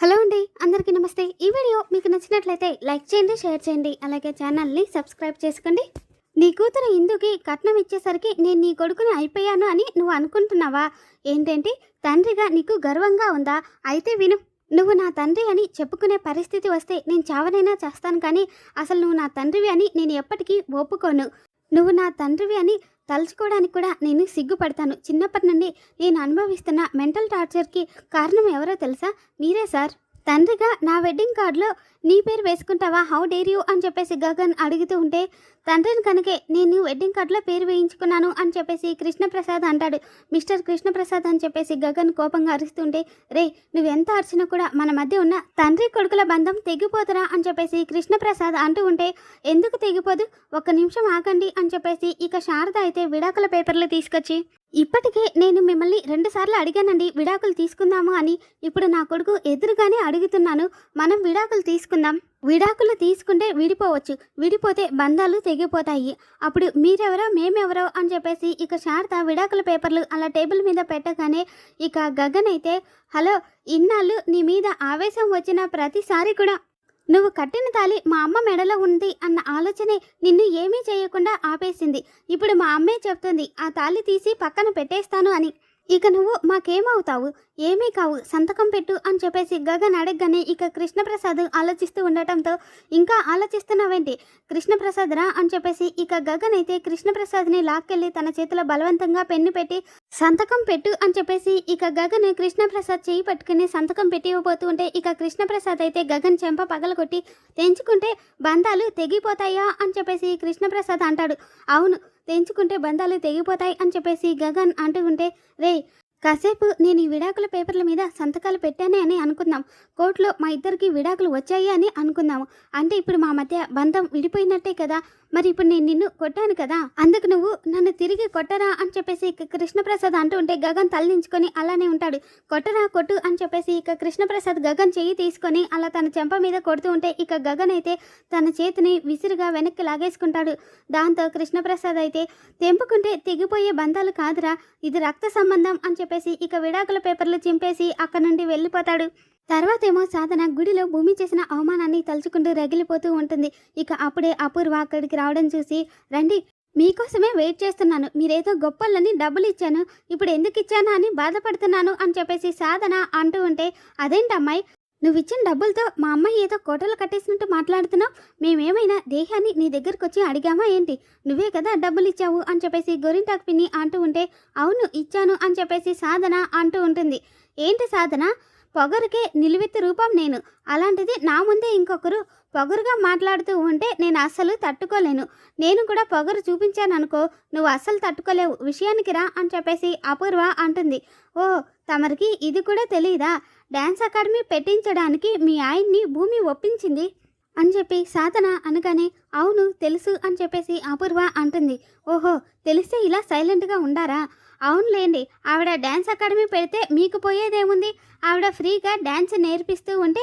Hello అండి అందరికీ నమస్తే. ఈ వీడియో మీకు నచ్చినట్లయితే లైక్ చేయండి షేర్ చేయండి అలాగే ఛానల్ని సబ్స్క్రైబ్ చేసుకోండి. నీ కూతురు ఇందుకి కట్నం ఇచ్చేసరికి నేను నీ కొడుకుని అయిపోయాను అని నువ్వు అనుకుంటున్నావా? ఏంటంటే తండ్రిగా నీకు గర్వంగా ఉందా? అయితే విను. నువ్వు నా తండ్రి అని చెప్పుకునే పరిస్థితి వస్తే నేను చావనైనా చేస్తాను కానీ అసలు నువ్వు నా తండ్రివి అని నేను ఎప్పటికీ ఒప్పుకోను. నువ్వు నా తండ్రివి అని తలుచుకోవడానికి కూడా నేను సిగ్గుపడతాను. చిన్నప్పటి నుండి నేను అనుభవిస్తున్న మెంటల్ టార్చర్కి కారణం ఎవరో తెలుసా? మీరే సార్. తండ్రిగా నా వెడ్డింగ్ కార్డులో నీ పేరు వేసుకుంటావా? How dare you? అని చెప్పేసి గగన్ అడుగుతూ ఉంటే తండ్రిని కనుకే నేను వెడ్డింగ్ కార్డులో పేరు వేయించుకున్నాను అని చెప్పేసి కృష్ణప్రసాద్ అంటాడు. మిస్టర్ కృష్ణప్రసాద్ అని చెప్పేసి గగన్ కోపంగా అరుస్తుంటే రే నువ్వు ఎంత అరిచినా కూడా మన మధ్య ఉన్న తండ్రి కొడుకుల బంధం తెగిపోతురా అని చెప్పేసి కృష్ణప్రసాద్ అంటూ ఉంటే ఎందుకు తెగిపోదు? ఒక్క నిమిషం ఆగండి అని చెప్పేసి ఇక శారద అయితే విడాకుల పేపర్లు తీసుకొచ్చి ఇప్పటికే నేను మిమ్మల్ని రెండుసార్లు అడిగానండి విడాకులు తీసుకుందాము అని ఇప్పుడు నా కొడుకు ఎదురుగానే అడుగుతున్నాను మనం విడాకులు తీసుకుందాం. విడాకులు తీసుకుంటే విడిపోవచ్చు. విడిపోతే బంధాలు తెగిపోతాయి. అప్పుడు మీరెవరో మేమెవరో అని చెప్పేసి ఇక శారద విడాకుల పేపర్లు అలా టేబుల్ మీద పెట్టగానే ఇక గగన్ అయితే హలో ఇన్నాళ్ళు నీ మీద ఆవేశం వచ్చిన ప్రతిసారి కూడా నువ్వు కట్టిన తాలి మా అమ్మ మెడలో ఉంది అన్న ఆలోచనే నిన్ను ఏమీ చేయకుండా ఆపేసింది. ఇప్పుడు మా అమ్మే చెప్తుంది ఆ తాలి తీసి పక్కన పెట్టేస్తాను అని. ఇక నువ్వు మాకేమవుతావు? ఏమీ కావు. సంతకం పెట్టు అని చెప్పేసి గగన్ అడగగానే ఇక కృష్ణప్రసాద్ ఆలోచిస్తూ ఉండటంతో ఇంకా ఆలోచిస్తున్నావేంటి? కృష్ణప్రసాద్ రా అని చెప్పేసి ఇక గగన్ అయితే కృష్ణప్రసాద్ని లాక్కెళ్ళి తన చేతిలో బలవంతంగా పెన్ను పెట్టి సంతకం పెట్టు అని చెప్పేసి ఇక గగన్ కృష్ణప్రసాద్ చేయి పట్టుకుని సంతకం పెట్టి ఇవ్వబోతూ ఉంటే ఇక కృష్ణప్రసాద్ అయితే గగన్ చెంప పగలగొట్టి తెంచుకుంటే బంధాలు తెగిపోతాయా? అని చెప్పేసి కృష్ణప్రసాద్ అంటాడు. అవును. తెంచుకుంటే బంధాలు తెగిపోతాయి అని చెప్పేసి గగన్ అంటూ ఉంటే రే కాసేపు నేను ఈ విడాకుల పేపర్ల మీద సంతకాలు పెట్టానే అని అనుకుందాం. కోర్టులో మా ఇద్దరికి విడాకులు వచ్చాయి అని అనుకుందాము అంటే ఇప్పుడు మా మధ్య బంధం విడిపోయినట్టే కదా. మరి ఇప్పుడు నేను నిన్ను కొట్టాను కదా. అందుకు నువ్వు నన్ను తిరిగి కొట్టరా అని చెప్పేసి ఇక కృష్ణప్రసాద్ అంటూ ఉంటే గగన్ తలదించుకొని అలానే ఉంటాడు. కొట్టరా కొట్టు అని చెప్పేసి ఇక కృష్ణప్రసాద్ గగన్ చెయ్యి తీసుకొని అలా తన చెంప మీద కొడుతూ ఉంటే ఇక గగన్ అయితే తన చేతిని విసిరుగా వెనక్కి లాగేసుకుంటాడు. దాంతో కృష్ణప్రసాద్ అయితే తెంపుకుంటే తెగిపోయే బంధాలు కాదురా. ఇది రక్త సంబంధం అని చెప్పేసి ఇక విడాకుల పేపర్లు చింపేసి అక్కడ నుండి వెళ్ళిపోతాడు. తర్వాత ఏమో సాధన గుడిలో భూమి చేసిన అవమానాన్ని తలుచుకుంటూ రగిలిపోతూ ఉంటుంది. ఇక అప్పుడే అపూర్వ అక్కడికి రావడం చూసి రండి మీకోసమే వెయిట్ చేస్తున్నాను. మీరేదో గొప్పలని డబ్బులు ఇచ్చాను. ఇప్పుడు ఎందుకు ఇచ్చానా అని బాధపడుతున్నాను అని చెప్పేసి సాధన అంటూ ఉంటే అదేంటమ్మాయి? నువ్వు ఇచ్చిన డబ్బులతో మా అమ్మాయి ఏదో కోటలు కట్టేసినట్టు మాట్లాడుతున్నావు. మేమేమైనా దేహాన్ని నీ దగ్గరకు వచ్చి అడిగామా ఏంటి? నువ్వే కదా డబ్బులు ఇచ్చావు అని చెప్పేసి గొరింటాకు పిన్ని అంటూ ఉంటే అవును ఇచ్చాను అని చెప్పేసి సాధన అంటూ ఉంటుంది. ఏంటి సాధన? పొగరుకే నిలువెత్తు రూపం నేను. అలాంటిది నా ముందే ఇంకొకరు పొగరుగా మాట్లాడుతూ ఉంటే నేను అస్సలు తట్టుకోలేను. నేను కూడా పొగరు చూపించాను అనుకో నువ్వు అస్సలు తట్టుకోలేవు. విషయానికి రా అని చెప్పేసి అపూర్వ అంటుంది. ఓ తమరికి ఇది కూడా తెలియదా డ్యాన్స్ అకాడమీ పెట్టించడానికి మీ ఆయన్ని భూమి ఒప్పించింది? అని చెప్పి సాధన అనగానే అవును తెలుసు అని చెప్పేసి అపూర్వ అంటుంది. ఓహో తెలిస్తే ఇలా సైలెంట్గా ఉండారా? అవునులేండి. ఆవిడ డ్యాన్స్ అకాడమీ పెడితే మీకు పోయేదేముంది? ఆవిడ ఫ్రీగా డ్యాన్స్ నేర్పిస్తూ ఉంటే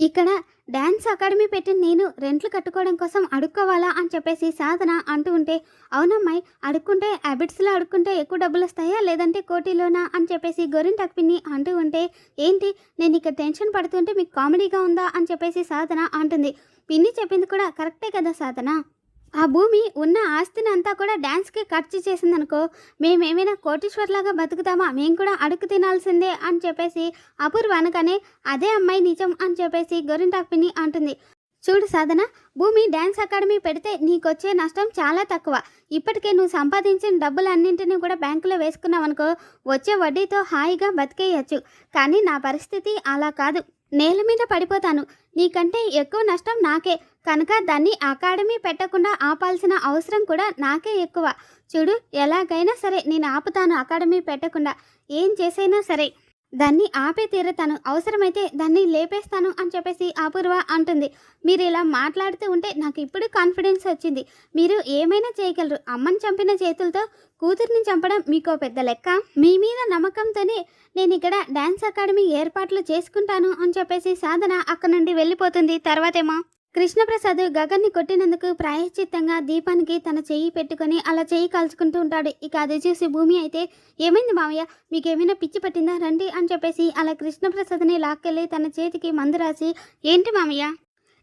ఇక్కడ డ్యాన్స్ అకాడమీ పెట్టి నేను రెంట్లు కట్టుకోవడం కోసం అడుక్కోవాలా అని చెప్పేసి సాధన అంటూ ఉంటే అవునమ్మాయి అడుక్కుంటే హ్యాబిట్స్లో అడుక్కుంటే ఎక్కువ డబ్బులు వస్తాయా లేదంటే కోటిలోనా? అని చెప్పేసి గోరింటాక్ పిన్ని అంటూ ఉంటే ఏంటి? నేను ఇక్కడ టెన్షన్ పడుతుంటే మీకు కామెడీగా ఉందా? అని చెప్పేసి సాధన అంటుంది. పిన్ని చెప్పింది కూడా కరెక్టే కదా సాధన? ఆ భూమి ఉన్న ఆస్తిని అంతా కూడా డ్యాన్స్కి ఖర్చు చేసిందనుకో మేమేమైనా కోటీశ్వర్లాగా బతుకుతామా? మేము కూడా అడుగు తినాల్సిందే అని చెప్పేసి అపూర్వ అనగానే అదే అమ్మాయి నిజం అని చెప్పేసి గొరింటాక్ పిన్ని అంటుంది. చూడు సాధన భూమి డ్యాన్స్ అకాడమీ పెడితే నీకొచ్చే నష్టం చాలా తక్కువ. ఇప్పటికే నువ్వు సంపాదించిన డబ్బులన్నింటినీ కూడా బ్యాంకులో వేసుకున్నావు అనుకో వచ్చే వడ్డీతో హాయిగా బతికేయచ్చు. కానీ నా పరిస్థితి అలా కాదు. నేల మీద పడిపోతాను. నీకంటే ఎక్కువ నష్టం నాకే. కనుక దాన్ని అకాడమీ పెట్టకుండా ఆపాల్సిన అవసరం కూడా నాకే ఎక్కువ. చూడు ఎలాగైనా సరే నేను ఆపుతాను అకాడమీ పెట్టకుండా. ఏం చేసైనా సరే దాన్ని ఆపే తీరుతాను. అవసరమైతే దాన్ని లేపేస్తాను అని చెప్పేసి అపూర్వ అంటుంది. మీరు ఇలా మాట్లాడుతూ ఉంటే నాకు ఇప్పుడు కాన్ఫిడెన్స్ వచ్చింది. మీరు ఏమైనా చేయగలరు. అమ్మని చంపిన చేతులతో కూతుర్ని చంపడం మీకో పెద్ద లెక్క? మీ మీద నమ్మకంతోనే నేను ఇక్కడ డ్యాన్స్ అకాడమీ ఏర్పాట్లు చేసుకుంటాను అని చెప్పేసి సాధన అక్కడ నుండి వెళ్ళిపోతుంది. తర్వాతేమో కృష్ణప్రసాద్ గగన్ని కొట్టినందుకు ప్రాయశ్చిత్తంగా దీపానికి తన చెయ్యి పెట్టుకొని అలా చెయ్యి కాల్చుకుంటూ ఉంటాడు. ఇక అది చూసి భూమి అయితే ఏమైంది మామయ్య మీకేమైనా పిచ్చి పట్టిందా? రండి అని చెప్పేసి అలా కృష్ణప్రసాద్ని లాక్కెళ్ళి తన చేతికి మందు రాసి ఏంటి మామయ్య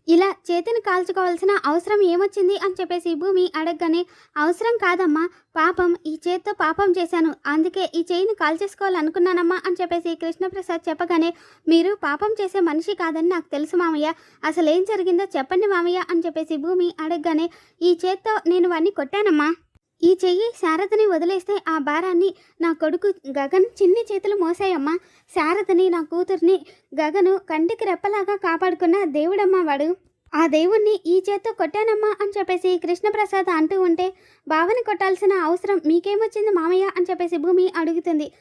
ఇలా చేతిని కాల్చుకోవాల్సిన అవసరం ఏమొచ్చింది అని చెప్పేసి భూమి అడగగానే అవసరం కాదమ్మా పాపం ఈ చేత్తో పాపం చేశాను. అందుకే ఈ చేయిని కాల్చేసుకోవాలనుకున్నానమ్మా అని చెప్పేసి కృష్ణప్రసాద్ చెప్పగానే మీరు పాపం చేసే మనిషి కాదని నాకు తెలుసు మామయ్య. అసలు ఏం జరిగిందో చెప్పండి మామయ్య అని చెప్పేసి భూమి అడగగానే ఈ చేత్తో నేను వాడిని కొట్టానమ్మా. ఈ చెయ్యి శారదని వదిలేస్తే ఆ భారాన్ని నా కొడుకు గగన్ చిన్ని చేతులు మోసాయమ్మా. శారదని నా కూతుర్ని గగను కంటికి రెప్పలాగా కాపాడుకున్న దేవుడమ్మా వాడు. ఆ దేవుణ్ణి ఈ చేత్తో కొట్టానమ్మా అని చెప్పేసి కృష్ణప్రసాద్ అంటూ ఉంటే బావని కొట్టాల్సిన అవసరం మీకేమొచ్చింది మామయ్య అని చెప్పేసి భూమి అడుగుతుంది.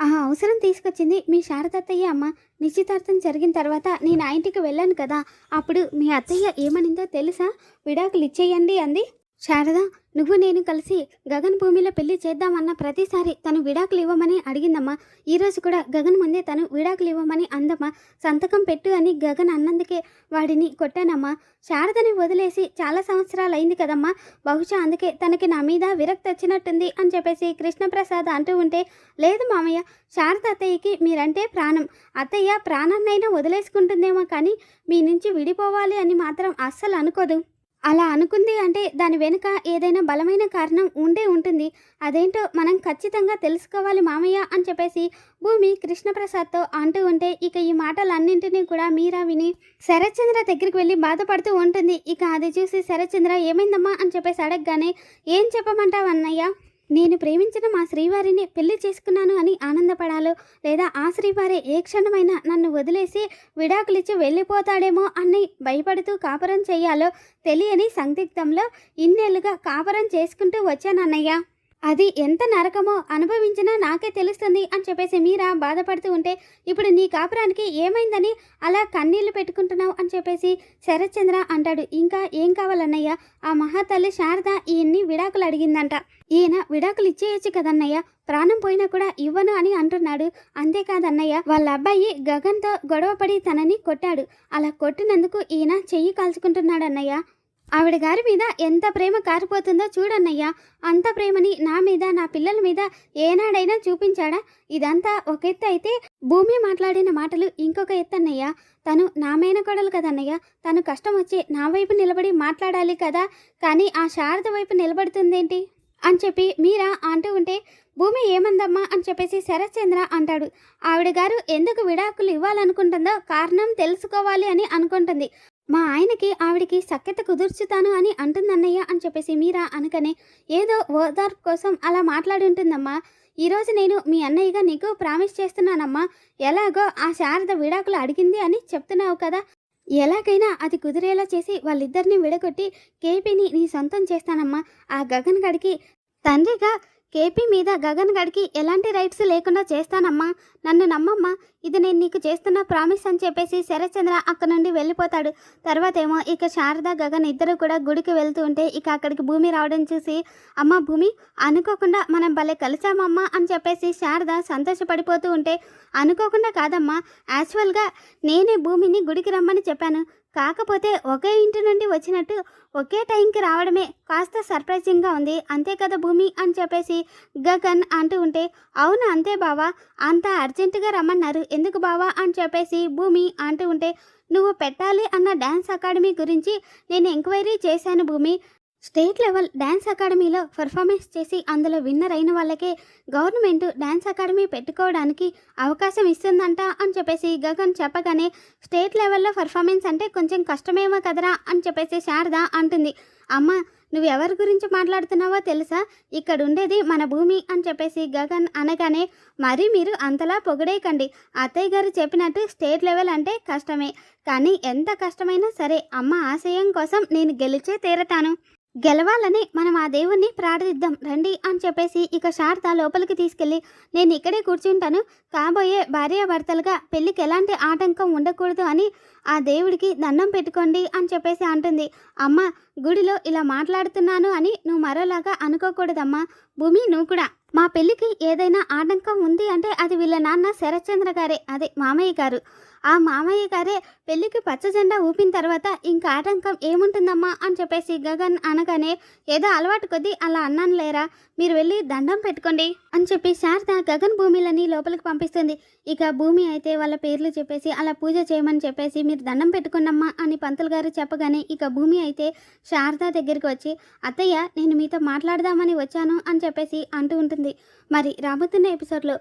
ఆ అవసరం తీసుకొచ్చింది మీ శారదత్తయ్య అమ్మ. నిశ్చితార్థం జరిగిన తర్వాత నేను ఆ ఇంటికి వెళ్ళాను కదా. అప్పుడు మీ అత్తయ్య ఏమనిందో తెలుసా? విడాకులు ఇచ్చేయండి అంది. శారద నువ్వు నేను కలిసి గగన్ భూమిలో పెళ్ళి చేద్దామన్న ప్రతిసారి తను విడాకులు ఇవ్వమని అడిగిందమ్మా. ఈరోజు కూడా గగన్ ముందే తను విడాకులు ఇవ్వమని అందమ్మా. సంతకం పెట్టు అని గగన్ అన్నందుకే వాడిని కొట్టానమ్మా. శారదని వదిలేసి చాలా సంవత్సరాలు అయింది కదమ్మా. బహుశా అందుకే తనకి నా మీద విరక్తి వచ్చినట్టుంది అని చెప్పేసి కృష్ణప్రసాద్ అంటూ ఉంటే లేదు మామయ్య శారద అత్తయ్యకి మీరంటే ప్రాణం. అత్తయ్య ప్రాణాన్నైనా వదిలేసుకుంటుందేమో కానీ మీ నుంచి విడిపోవాలి అని మాత్రం అస్సలు అనుకోదు. అలా అనుకుంది అంటే దాని వెనుక ఏదైనా బలమైన కారణం ఉండే ఉంటుంది. అదేంటో మనం ఖచ్చితంగా తెలుసుకోవాలి మామయ్య అని చెప్పేసి భూమి కృష్ణప్రసాద్తో అంటూ ఉంటే ఇక ఈ మాటలన్నింటినీ కూడా మీరా విని శరత్చంద్ర దగ్గరికి వెళ్ళి బాధపడుతూ ఉంటుంది. ఇక అది చూసి శరత్చంద్ర ఏమైందమ్మా అని చెప్పేసి అడగగానే ఏం చెప్పమంటావు అన్నయ్య నేను ప్రేమించిన మా శ్రీవారిని పెళ్ళి చేసుకున్నాను అని ఆనందపడాలో లేదా ఆ శ్రీవారే ఏ క్షణమైనా నన్ను వదిలేసి విడాకులిచ్చి వెళ్ళిపోతాడేమో అని భయపడుతూ కాపురం చేయాలో తెలియని సందిగ్ధంలో ఇన్నేళ్ళుగా కాపురం చేసుకుంటూ వచ్చానన్నయ్య అది ఎంత నరకమో అనుభవించినా నాకే తెలుస్తుంది అని చెప్పేసి మీరా బాధపడుతూ ఉంటే ఇప్పుడు నీ కాపురానికి ఏమైందని అలా కన్నీళ్ళు పెట్టుకుంటున్నావు అని చెప్పేసి శరత్చంద్ర అంటాడు. ఇంకా ఏం కావాలన్నయ్య? ఆ మహాతల్లి శారద ఈయన్ని విడాకులు అడిగిందంట. ఈయన విడాకులు ఇచ్చేయచ్చు కదన్నయ్య. ప్రాణం పోయినా కూడా ఇవ్వను అని అంటున్నాడు. అంతేకాదన్నయ్య వాళ్ళ అబ్బాయి గగన్తో గొడవపడి తనని కొట్టాడు. అలా కొట్టినందుకు ఈయన చెయ్యి కాల్చుకుంటున్నాడన్నయ్య. ఆవిడ గారి మీద ఎంత ప్రేమ కారిపోతుందో చూడన్నయ్యా. అంత ప్రేమని నా మీద నా పిల్లల మీద ఏనాడైనా చూపించాడా? ఇదంతా ఒక ఎత్తు అయితే భూమి మాట్లాడిన మాటలు ఇంకొక ఎత్తు తను నా మేనకోడలు కదన్నయ్య. తను కష్టం వచ్చి నా వైపు నిలబడి మాట్లాడాలి కదా. కానీ ఆ శారద వైపు నిలబడుతుందేంటి? అని చెప్పి మీరా అంటూ ఉంటే భూమి ఏమందమ్మా? అని చెప్పేసి శరత్చంద్ర అంటాడు. ఆవిడ గారు ఎందుకు విడాకులు ఇవ్వాలనుకుంటుందో కారణం తెలుసుకోవాలి అని అనుకుంటుంది. మా ఆయనకి ఆవిడికి సఖ్యత కుదుర్చుతాను అని అంటుందన్నయ్య అని చెప్పేసి మీరా అనకనే ఏదో ఓదార్పు కోసం అలా మాట్లాడి ఉంటుందమ్మా ఈరోజు నేను మీ అన్నయ్యగా నీకు ప్రామిస్ చేస్తున్నానమ్మా. ఎలాగో ఆ శారద విడాకులు అడిగింది అని చెప్తున్నావు కదా. ఎలాగైనా అది కుదిరేలా చేసి వాళ్ళిద్దరిని విడగొట్టి కేపీని నీ సొంతం చేస్తానమ్మా. ఆ గగన్ గడికి తండ్రిగా కేపీ మీద గగన్ గడికి ఎలాంటి రైట్స్ లేకుండా చేస్తానమ్మా. నన్ను నమ్మమ్మా. ఇది నేను నీకు చేస్తున్న ప్రామిస్ అని చెప్పేసి శరత్చంద్ర అక్కడ నుండి వెళ్ళిపోతాడు. తర్వాత ఏమో ఇక శారద గగన్ ఇద్దరు కూడా గుడికి వెళ్తూ ఉంటే ఇక అక్కడికి భూమి రావడం చూసి అమ్మ భూమి అనుకోకుండా మనం భలే కలిసామమ్మా అని చెప్పేసి శారద సంతోషపడిపోతూ ఉంటే అనుకోకుండా కాదమ్మా. యాక్చువల్గా నేనే భూమిని గుడికి రమ్మని చెప్పాను. కాకపోతే ఒకే ఇంటి నుండి వచ్చినట్టు ఒకే టైంకి రావడమే కాస్త సర్ప్రైజింగ్గా ఉంది. అంతే కదా భూమి? అని చెప్పేసి గగన్ అంటూ ఉంటే అవును అంతే బావా అంత అర్జెంటుగా రమ్మన్నారు. ఎందుకు బావా? అని చెప్పేసి భూమి అంటూ ఉంటే నువ్వు పెట్టాలి అన్న డ్యాన్స్ అకాడమీ గురించి నేను ఎంక్వైరీ చేశాను భూమి. స్టేట్ లెవెల్ డ్యాన్స్ అకాడమీలో పర్ఫార్మెన్స్ చేసి అందులో విన్నర్ అయిన వాళ్ళకే గవర్నమెంట్ డ్యాన్స్ అకాడమీ పెట్టుకోవడానికి అవకాశం ఇస్తుందంట అని చెప్పేసి గగన్ చెప్పగానే స్టేట్ లెవెల్లో పర్ఫార్మెన్స్ అంటే కొంచెం కష్టమేమో కదరా అని చెప్పేసి శారద అంటుంది. అమ్మ నువ్వు ఎవరి గురించి మాట్లాడుతున్నావో తెలుసా? ఇక్కడ ఉండేది మన భూమి అని చెప్పేసి గగన్ అనగానే మరి మీరు అంతలా పొగిడేయకండి. అత్తయ్య గారు చెప్పినట్టు స్టేట్ లెవెల్ అంటే కష్టమే. కానీ ఎంత కష్టమైనా సరే అమ్మ ఆశయం కోసం నేను గెలిచే తీరతాను. గెలవాలని మనం ఆ దేవుణ్ణి ప్రార్థిద్దాం. రండి అని చెప్పేసి ఇక శారద లోపలికి తీసుకెళ్ళి నేను ఇక్కడే కూర్చుంటాను. కాబోయే భార్యాభర్తలుగా పెళ్ళికి ఎలాంటి ఆటంకం ఉండకూడదు అని ఆ దేవుడికి దండం పెట్టుకోండి అని చెప్పేసి అంటుంది. అమ్మ గుడిలో ఇలా మాట్లాడుతున్నాను అని నువ్వు మరోలాగా అనుకోకూడదమ్మా. భూమి నువ్వు కూడా. మా పెళ్ళికి ఏదైనా ఆటంకం ఉంది అంటే అది వీళ్ళ నాన్న శరత్చంద్ర గారే అదే మామయ్య గారు. ఆ మామయ్య గారే పెళ్ళికి పచ్చ జెండా ఊపిన తర్వాత ఇంకా ఆటంకం ఏముంటుందమ్మా అని చెప్పేసి గగన్ అనగానే ఏదో అలవాటు కొద్దీ అలా అన్నాను లేరా మీరు వెళ్ళి దండం పెట్టుకోండి అని చెప్పి శారద గగన్ భూమిలని లోపలికి పంపిస్తుంది. ఇక భూమి అయితే వాళ్ళ పేర్లు చెప్పేసి అలా పూజ చేయమని చెప్పేసి మీరు దండం పెట్టుకున్నమ్మా అని పంతులు గారు చెప్పగానే ఇక భూమి అయితే శారద దగ్గరికి వచ్చి అత్తయ్య నేను మీతో మాట్లాడదామని వచ్చాను అని చెప్పేసి అంటూ ఉంటుంది. మరి రాబోతున్న ఎపిసోడ్లో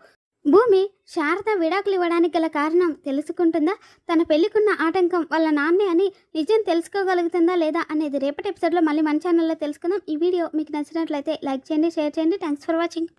భూమి శారద విడాకులు ఇవ్వడానికి గల కారణం తెలుసుకుంటుందా? తన పెళ్ళికున్న ఆటంకం వాళ్ళ నాన్నే అని నిజం తెలుసుకోగలుగుతుందా లేదా అనేది రేపటి ఎపిసోడ్లో మళ్ళీ మన ఛానల్లో తెలుసుకుందాం. ఈ వీడియో మీకు నచ్చినట్లయితే లైక్ చేయండి షేర్ చేయండి. Thanks for watching